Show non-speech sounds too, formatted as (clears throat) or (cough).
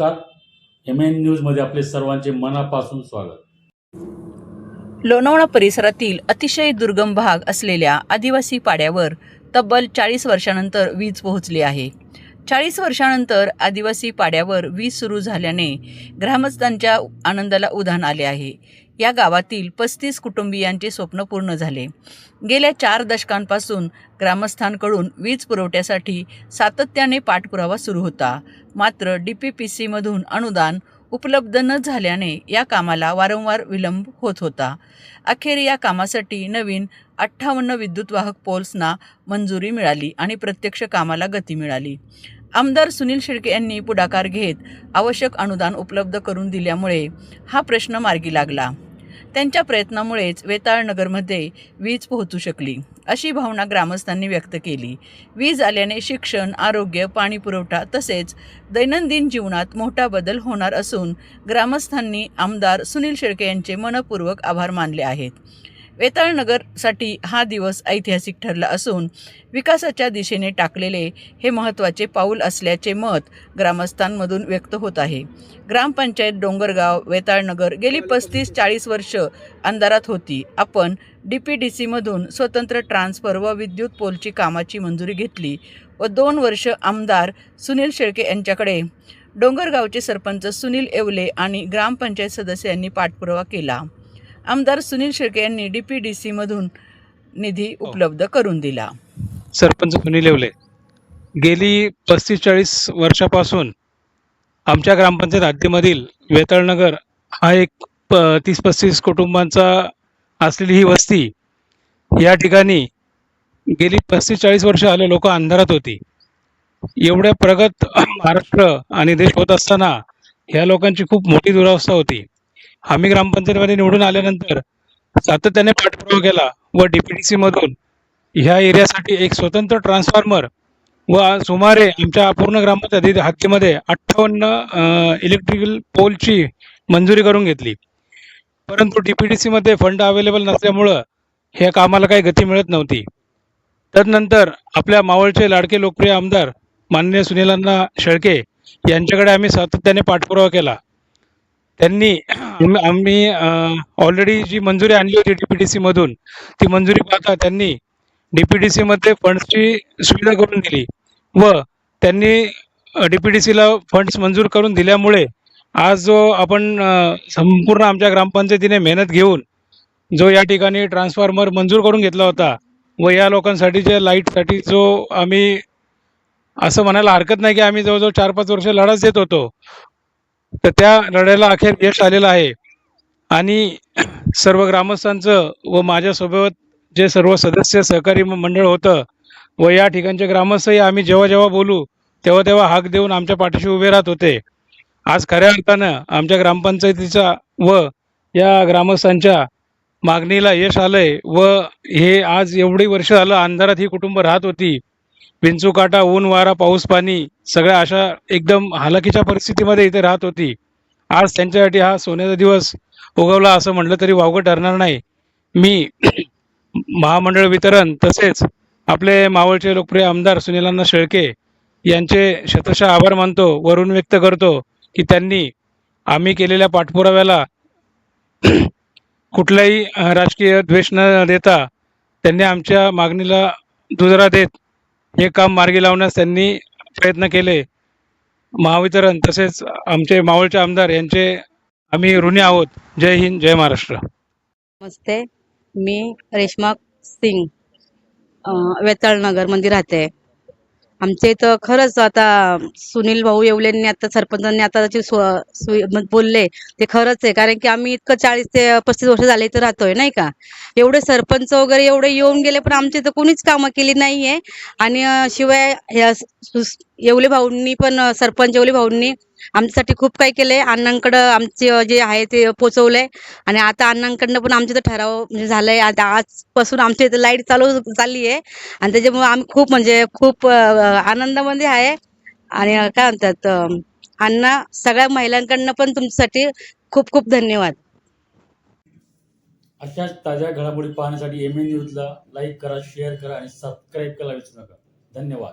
नमस्कार. M N न्यूजमध्ये आपले सर्वांचे मनापासून स्वागत. लोणावळा परिसरातील अतिशय दुर्गम भाग असलेल्या आदिवासी पाड्यावर तब्बल चाळीस वर्षानंतर वीज पोहोचली आहे. चाळीस वर्षानंतर आदिवासी पाड्यावर वीज सुरू झाल्याने ग्रामस्थांच्या आनंदाला उधाण आले आहे. या गावातील पस्तीस कुटुंबियांचे स्वप्न पूर्ण झाले. गेल्या चार दशकांपासून ग्रामस्थांकडून वीज पुरवठ्यासाठी सातत्याने पाठपुरावा सुरू होता. मात्र डी पी पी सीमधून अनुदान उपलब्ध न झाल्याने या कामाला वारंवार विलंब होत होता. अखेर या कामासाठी नवीन अठ्ठावन्न विद्युतवाहक पोल्सना मंजुरी मिळाली आणि प्रत्यक्ष कामाला गती मिळाली. आमदार सुनील शेळके यांनी पुढाकार घेत आवश्यक अनुदान उपलब्ध करून दिल्यामुळे हा प्रश्न मार्गी लागला. त्यांच्या प्रयत्नामुळेच वेताळनगरमध्ये वीज पोहोचू शकली अशी भावना ग्रामस्थांनी व्यक्त केली. वीज आल्याने शिक्षण आरोग्य पाणी पुरवठा तसेच दैनंदिन जीवनात मोठा बदल होणार असून ग्रामस्थांनी आमदार सुनील शेळके यांचे मनपूर्वक आभार मानले आहेत. वेताळनगरसाठी हा दिवस ऐतिहासिक ठरला असून विकासाच्या दिशेने टाकलेले हे महत्त्वाचे पाऊल असल्याचे मत ग्रामस्थांमधून व्यक्त होत आहे. ग्रामपंचायत डोंगरगाव वेताळनगर गेली पस्तीस चाळीस वर्ष अंधारात होती. आपण डी पी डी सीमधून स्वतंत्र ट्रान्सफर व विद्युत पोलची कामाची मंजुरी घेतली व दोन वर्ष आमदार सुनील शेळके यांच्याकडे डोंगरगावचे सरपंच सुनील येवले आणि ग्रामपंचायत सदस्यांनी पाठपुरावा केला. आमदार सुनील शेळके यांनी डी पी डी सीमधून निधी उपलब्ध करून दिला. सरपंच सुनील येवले गेली पस्तीस चाळीस वर्षापासून आमच्या ग्रामपंचायत हद्दीमधील वेताळनगर हा एक प तीस पस्तीस कुटुंबांचा असलेली ही वस्ती या ठिकाणी गेली पस्तीस चाळीस वर्ष आले लोक अंधारात होती. एवढ्या प्रगत महाराष्ट्र आणि देश होत असताना ह्या लोकांची खूप मोठी दुरावस्था होती. आम्ही ग्रामपंचायतीमध्ये निवडून आल्यानंतर सातत्याने पाठपुरावा केला व डी पी डी सीमधून ह्या एरियासाठी एक स्वतंत्र ट्रान्सफॉर्मर व सुमारे आमच्या पूर्ण ग्रामपंचायती हद्दीमध्ये अठ्ठावन्न इलेक्ट्रिकल पोलची मंजुरी करून घेतली. परंतु डी पी डी सीमध्ये फंड अवेलेबल नसल्यामुळं ह्या कामाला काही गती मिळत नव्हती. तदनंतर आपल्या मावळचे लाडके लोकप्रिय आमदार माननीय सुनीलांना शेळके यांच्याकडे आम्ही सातत्याने पाठपुरावा केला. त्यांनी आम्ही- ऑलरेडी जी मंजुरी आणली होती डी पी डी सीमधून ती मंजुरी पाहता त्यांनी डी पी डी सीमध्ये फंड्सची सुविधा करून दिली व त्यांनी डी पी डी सीला फंड्स मंजूर करून दिल्यामुळे आज जो आपण संपूर्ण आमच्या ग्रामपंचायतीने मेहनत घेऊन जो या ठिकाणी ट्रान्सफॉर्मर मंजूर करून घेतला होता व या लोकांसाठी जे लाईटसाठी जो आम्ही असं म्हणायला हरकत नाही की आम्ही जवळजवळ चार पाच वर्ष लढाच देत होतो तर त्या लढ्याला अखेर यश आलेलं आहे. आणि सर्व ग्रामस्थांचं व माझ्यासोबत जे सर्व सदस्य सहकारी मंडळ होतं व या ठिकाणचे ग्रामस्थही आम्ही जेव्हा जेव्हा बोलू तेव्हा तेव्हा हाक देऊन आमच्या पाठीशी उभे राहत होते. आज खऱ्या अर्थानं आमच्या ग्रामपंचायतीचा व या ग्रामस्थांच्या मागणीला यश आलंय व हे आज एवढी वर्ष झालं अंधारात ही कुटुंब राहत होती. विंचूकाटा ऊन वारा पाऊस पाणी सगळ्या अशा एकदम हालाकीच्या परिस्थितीमध्ये इथे राहत होती. आज त्यांच्यासाठी हा सोन्याचा दिवस उगवला असं म्हटलं तरी वावगं ठरणार नाही. मी (clears throat) महामंडळ वितरण तसेच आपले मावळचे लोकप्रिय आमदार सुनीलांना शेळके यांचे शतशः आभार मानतो वरून व्यक्त करतो की त्यांनी आम्ही केलेल्या पाठपुराव्याला (clears throat) कुठलाही राजकीय द्वेष न देता त्यांनी आमच्या मागणीला दुजरा देत हे काम मार्गी लावण्यास त्यांनी प्रयत्न केले. महावितरण तसेच आमचे मावळचे आमदार यांचे आम्ही ऋणी आहोत. जय हिंद जय महाराष्ट्र. नमस्ते. मी रेश्मा सिंग अं, वेताळ राहते. आमच्या इथं खरंच आता सुनील भाऊ येवलेंनी आता सरपंचांनी आता त्याची बोलले ते खरंच आहे. कारण की आम्ही इतकं चाळीस ते पस्तीस वर्ष झाले इथं राहतोय नाही का? एवढे सरपंच वगैरे एवढे येऊन गेले पण आमच्या इथं कोणीच कामं केली नाहीये. आणि शिवाय येवले भाऊंनी पण सरपंच येवले भाऊंनी आमच्यासाठी खूप काही केलंय. अण्णांकडं आमचे जे आहे ते पोचवलंय. आणि आता अण्णांकडनं पण आमच्या इथं ठराव म्हणजे झालाय. आता आजपासून आमच्या इथं लाइट चालू चालली आहे आणि त्याच्यामुळे आम्ही खूप म्हणजे खूप आनंदामध्ये आहे. आणि काय म्हणतात अण्णा सगळ्या महिलांकडनं पण तुमच्यासाठी खूप खूप धन्यवाद. अशाच ताज्या घडामोडी पाहण्यासाठी एम एन न्यूजला लाईक करा शेअर करा आणि सबस्क्राईब करायला विसरू नका. धन्यवाद.